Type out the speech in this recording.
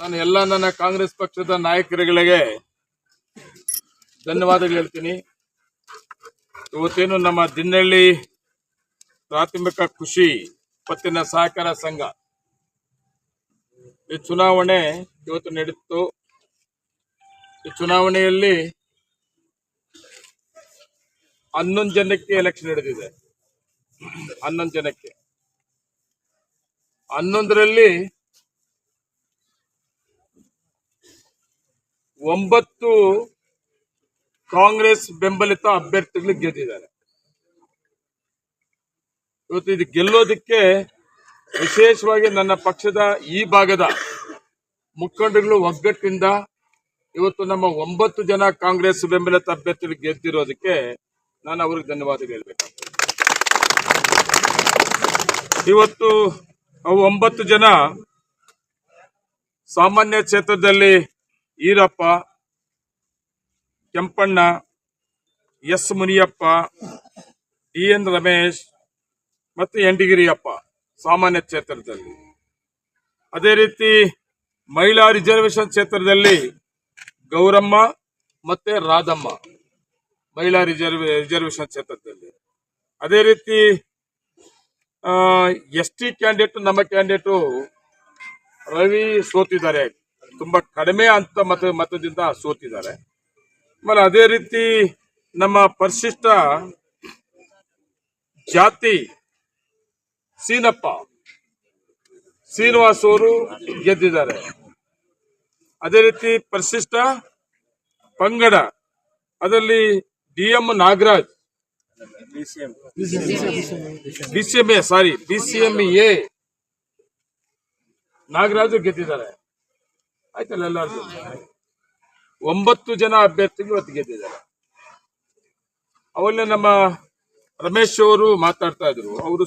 ನಾನು ಎಲ್ಲ ನನ್ನ ಕಾಂಗ್ರೆಸ್ ಪಕ್ಷದ ನಾಯಕರುಗಳಿಗೆ ಧನ್ಯವಾದಗಳು ಹೇಳ್ತೀನಿ. ಇವತ್ತೇನು ನಮ್ಮ ದಿನ್ನಳ್ಳಿ ಪ್ರಾಥಮಿಕ ಕೃಷಿ ಪತ್ತಿನ ಸಹಕಾರ ಸಂಘ. ಈ ಚುನಾವಣೆ ಇವತ್ತು ನಡೀತು. ಈ ಚುನಾವಣೆಯಲ್ಲಿ ಹನ್ನೊಂದು ಜನಕ್ಕೆ ಎಲೆಕ್ಷನ್ ನಡೆದಿದೆ. ಹನ್ನೊಂದು ಜನಕ್ಕೆ. ಹನ್ನೊಂದರಲ್ಲಿ ಒಂಬತ್ತು ಕಾಂಗ್ರೆಸ್ ಬೆಂಬಲಿತ ಅಭ್ಯರ್ಥಿಗಳು ಗೆದ್ದಿದ್ದಾರೆ. ಇವತ್ತು ಇದು ಗೆಲ್ಲೋದಕ್ಕೆ ವಿಶೇಷವಾಗಿ ನನ್ನ ಪಕ್ಷದ ಈ ಭಾಗದ ಮುಖಂಡರುಗಳು ಒಗ್ಗಟ್ಟಿಂದ ಇವತ್ತು ನಮ್ಮ ಒಂಬತ್ತು ಜನ ಕಾಂಗ್ರೆಸ್ ಬೆಂಬಲಿತ ಅಭ್ಯರ್ಥಿಗಳು ಗೆದ್ದಿರೋದಕ್ಕೆ ನಾನು ಅವ್ರಿಗೆ ಧನ್ಯವಾದ ಹೇಳ್ಬೇಕಾಗ್ತದೆ ಇವತ್ತು ಒಂಬತ್ತು ಜನ ಸಾಮಾನ್ಯ ಕ್ಷೇತ್ರದಲ್ಲಿ Irappa, Kempanna, S Muniyappa, D N Ramesh ಮತ್ತು ಎಂಡಿಗಿರಿಯಪ್ಪ ಸಾಮಾನ್ಯ ಕ್ಷೇತ್ರದಲ್ಲಿ. ಅದೇ ರೀತಿ ಮಹಿಳಾ ರಿಸರ್ವೇಶನ್ ಕ್ಷೇತ್ರದಲ್ಲಿ ಗೌರಮ್ಮ ಮತ್ತೆ ರಾಧಮ್ಮ ಮಹಿಳಾ ರಿಸರ್ವ್ ರಿಸರ್ವೇಶನ್ ಕ್ಷೇತ್ರದಲ್ಲಿ. ಅದೇ ರೀತಿ ಎಸ್ ಟಿ ಕ್ಯಾಂಡಿಡೇಟ್, ನಮ್ಮ ಕ್ಯಾಂಡಿಡೇಟು ರವಿ ಸೋತಿದ್ದಾರೆ. ತುಂಬಾ ಕಡಿಮೆ ಅಂತ ಮತ ಮತದಿಂದ ಸೋತಿದ್ದಾರೆ. ಆಮೇಲೆ ಅದೇ ರೀತಿ ನಮ್ಮ ಪರಿಶಿಷ್ಟ ಜಾತಿ ಸೀನಪ್ಪ ಶ್ರೀನಿವಾಸ್ ಅವರು ಗೆದ್ದಿದ್ದಾರೆ. ಅದೇ ರೀತಿ ಪರಿಶಿಷ್ಟ ಪಂಗಡ, ಅದರಲ್ಲಿ D M Nagaraj BCMA sorry BCMA Nagaraju ಗೆದ್ದಿದ್ದಾರೆ. ಆಯ್ತಲ್ಲ ಎಲ್ಲರೂ ಒಂಬತ್ತು ಜನ ಅಭ್ಯರ್ಥಿಗಳು ಇವತ್ತು ಗೆದ್ದಿದ್ದಾರೆ. ಅವಲ್ಲೇ ನಮ್ಮ ರಮೇಶ್ ಅವರು ಮಾತಾಡ್ತಾ ಇದ್ರು. ಅವರು